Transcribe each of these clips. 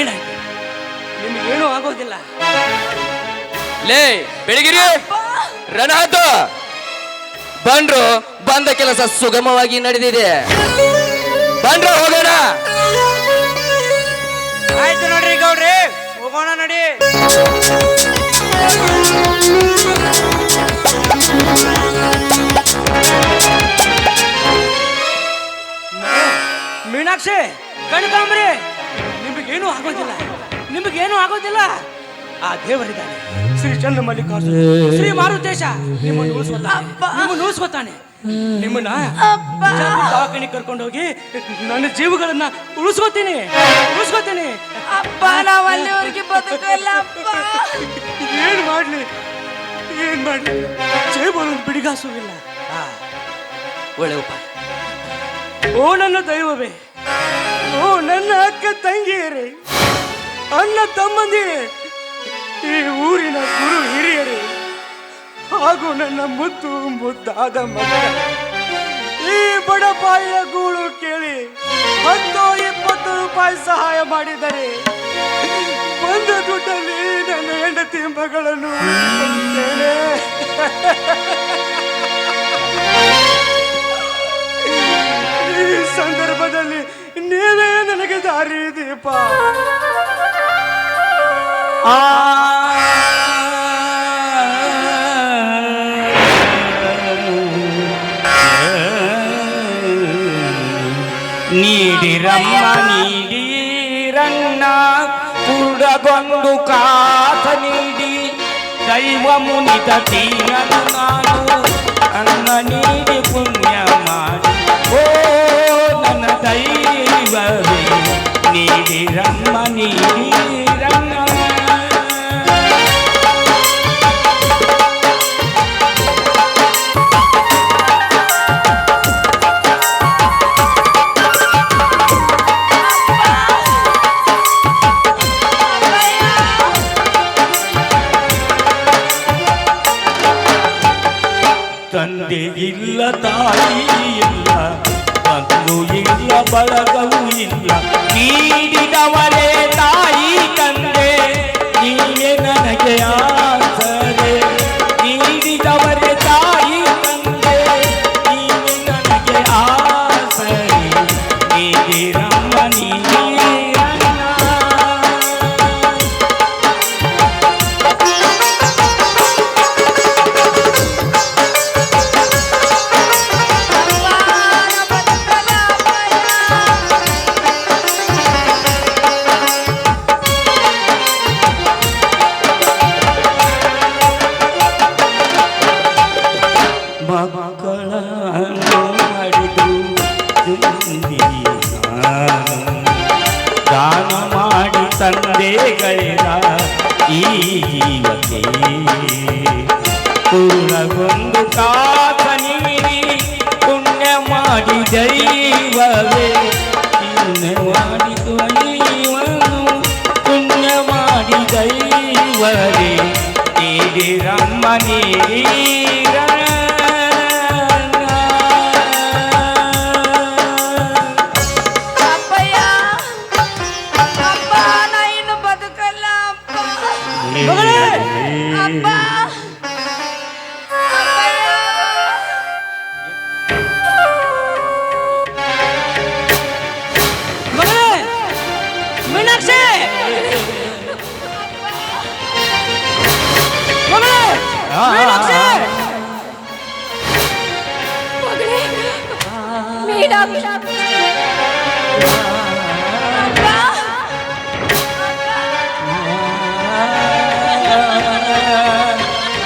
ಏನಾಯ್ತು ನಿಮ್ಗೇನು ಆಗೋದಿಲ್ಲ. ಲೇ ಬೆಳಗಿರಿ. ರಣಹದ್ದು ಬಂದ್ರು ಬಂದ ಕೆಲಸ ಸುಗಮವಾಗಿ ನಡೆದಿದೆ. ಬಂದ್ರು ಹೋಗೋಣ. ಆಯ್ತು ನೋಡ್ರಿ ಗೌಡ್ರಿ ಹೋಗೋಣ ನಡಿ. ಮೀನಾಕ್ಷಿ ಕಣ್ಕಾಂಬ್ರಿ ನಿಮಗೇನು ಆಗೋದಿಲ್ಲ. ನಿಮಗೇನು ಆಗೋದಿಲ್ಲ. ಆ ದೇವರಿದ್ದಾನೆ. ಶ್ರೀ ಚಂದ್ರ ಮಲ್ಲಿಕಾರ್ಜುನ. ಶ್ರೀ ಮಾರುತೇಶ ನಿಮ್ಮನ್ನು ಉಳಿಸ್ಕೊತಾನೆ. ನಿಮ್ಮನ್ನು ಉಳಿಸ್ಕೊತಾನೆ. ನಿಮ್ಮನ್ನ ದವಾಖಾನೆ ಕರ್ಕೊಂಡು ಹೋಗಿ ನನ್ನ ಜೀವಗಳನ್ನ ಉಳಿಸ್ಕೊತೀನಿ. ಉಳಿಸ್ಕೊತೀನಿ. ಅಪ್ಪ ನಾವಲ್ಲಿವರೆಗೆ ಬದುಕಲ್ಲ ಅಪ್ಪ ಏನ್ ಮಾಡ್ಲಿ? ಏನ್ ಮಾಡ್ಲಿ? ಜೈಬಲೊಂದು ಬಿಡಿಗಾಸು ಇಲ್ಲ ಒಳ್ಳೆ ಉಪಾಯ. ಓ ನನ್ನ ದೈವವೇ. ಓ, ನನ್ನ ಅಕ್ಕ ತಂಗಿಯರೇ, ಅಣ್ಣ ತಮ್ಮಂದಿರೇ, ಈ ಊರಿನ ಗುರು ಹಿರಿಯರೇ, ಹಾಗೂ ನನ್ನ ಮುತ್ತು ಮುದ್ದಾದ ಮಗ. ಈ ಬಡಪಾಯಿಯ ಗೂಳು ಕೇಳಿ ಹತ್ತು ಇಪ್ಪತ್ತು ರೂಪಾಯಿ ಸಹಾಯ ಮಾಡಿದರೆ ಒಂದು ದುಡ್ಡಲ್ಲಿ ನನ್ನ ಹೆಂಡತಿ ಮಗಳನ್ನು ಸಂದರ್ಭದಲ್ಲಿ ನೀವೇ ನನಗೆ ದಾರಿ ದೀಪ ಆ ನೀಡಿರಮ್ಮ ನೀಡಿರಣ್ಣ ಕುರುಡಗೊಂದು ಕಾತ ನೀಡಿ ದೈವ ಮುನಿತ ತೀರನು ನಾನು ಅನ್ನ ನೀಡಿರಮ್ಮ ನೀಡಿರಣ್ಣ ತಂದೆ ಇಲ್ಲ ತಾಯಿ ಇಲ್ಲ ಬಂಧು ಇಲ್ಲ ಬಳಗವೂ ಈ ಜೀವಕ್ಕೆ ಪೂರ್ಣಗೊಂದು ಕಾತ ನೀಡಿ ಪುಣ್ಯ ಮಾಡಿ ದೈವವೇ ಪುಣ್ಯ ಮಾಡಿ ದೈವನು ಪುಣ್ಯ ಮಾಡಿ ದೈವವೇ ನೀಡಿರಮ್ಮ ನೀಡಿರ ಮಗಳೇ! ಅಪ್ಪ ಅಪ್ಪಯ್ಯ ಮಗಳೇ ಮೀನಾಕ್ಷಿ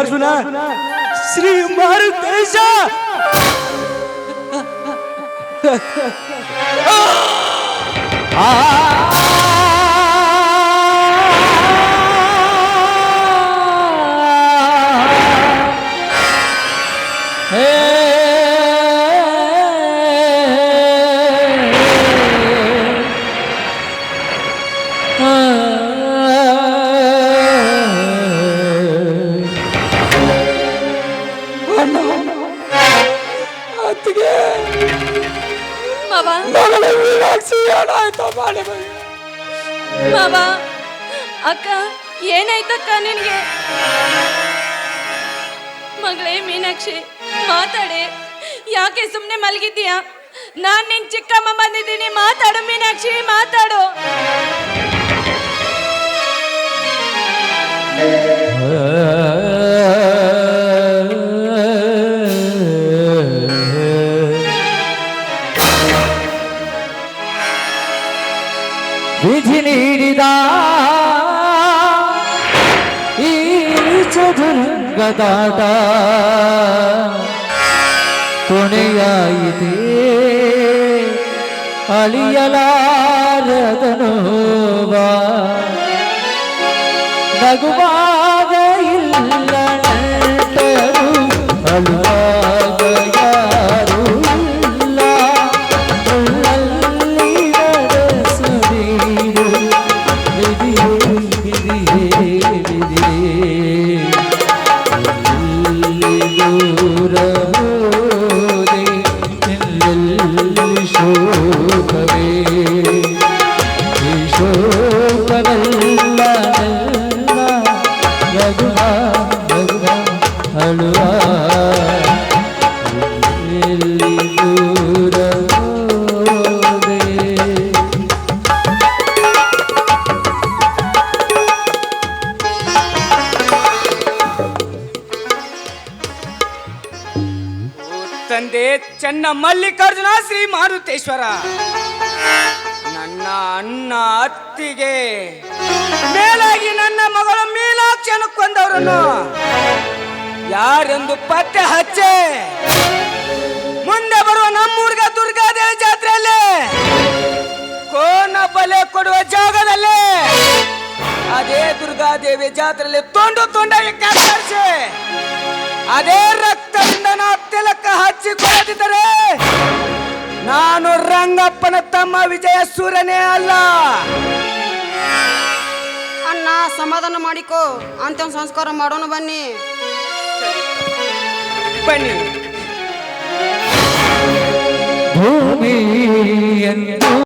ಮಲ್ಲಿಕಾರ್ಜುನ ಶ್ರೀ ಮಾರುತೇಶ. ಮಾವ ಮಾವ ಅಕ್ಕ ಏನಾಯ್ತಕ್ಕ ನಿನಗೆ? ಮಗಳೇ ಮೀನಾಕ್ಷಿ ಮಾತಾಡೆ. ಯಾಕೆ ಸುಮ್ಮನೆ ಮಲಗಿದ್ದೀಯಾ? ನಾನು ನಿನ್ ಚಿಕ್ಕಮ್ಮ ಬಂದಿದ್ದೀನಿ ಮಾತಾಡು ಮೀನಾಕ್ಷಿ ಮಾತಾಡು. ವಿಧಿ ನೀಡಿದ ಈ ಚದುರಂಗದಾಟ ಕೊನೆಯಾಯಿತೆ ಅಳಿಯಲಾರದನು ನಗುವಾಗ ಇಲ್ಲ ಅಳುವಾಗ ಚೆನ್ನ ಮಲ್ಲಿಕಾರ್ಜುನ ಶ್ರೀ ಮಾರುತೇಶ್ವರ. ನನ್ನ ಅಣ್ಣ ಅತ್ತಿಗೆ ಮೇಲಾಗಿ ನನ್ನ ಮಗಳು ಮೀನಾಕ್ಷನ ಕೊಂದವರನ್ನು ಯಾರೆಂದು ಪತ್ತೆ ಹಚ್ಚೆ? ಮುಂದೆ ಬರುವ ನಮ್ಮೂರ್ಗ ದುರ್ಗಾದೇವಿ ಜಾತ್ರೆಯಲ್ಲಿ ಕೋನ ಬಲೆ ಕೊಡುವ ಜಾಗದಲ್ಲಿ ಅದೇ ದುರ್ಗಾದೇವಿ ಜಾತ್ರೆಯಲ್ಲಿ ತುಂಡು ತುಂಡಾಗಿ ಕತ್ತರಿಸಿ ಅದೇ ರಕ್ತದಿಂದ ನಾ ತಿಲಕ ಹಚ್ಚಿಕೊಳ್ಳದಿದ್ದರೆ ನಾನು ರಂಗಪ್ಪನ ತಮ್ಮ ವಿಜಯ ಸೂರ್ಯನೇ ಅಲ್ಲ. ಅಣ್ಣ ಸಮಾಧಾನ ಮಾಡಿಕೋ. ಅಂತ ಸಂಸ್ಕಾರ ಮಾಡೋಣ ಬನ್ನಿ. ಬನ್ನಿ. ಭೂಮಿಯನ್ನು